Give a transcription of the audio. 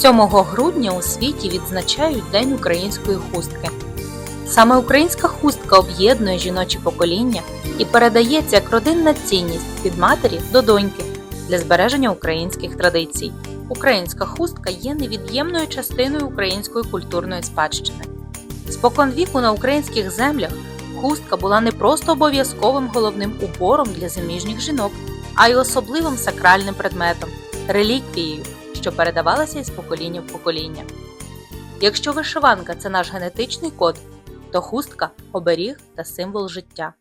7 грудня у світі відзначають День української хустки. Саме українська хустка об'єднує жіночі покоління і передається як родинна цінність від матері до доньки для збереження українських традицій. Українська хустка є невід'ємною частиною української культурної спадщини. Спокон віку на українських землях хустка була не просто обов'язковим головним убором для заміжніх жінок, а й особливим сакральним предметом, реліквією, що передавалася із покоління в покоління. Якщо вишиванка це наш генетичний код, то хустка оберіг та символ життя.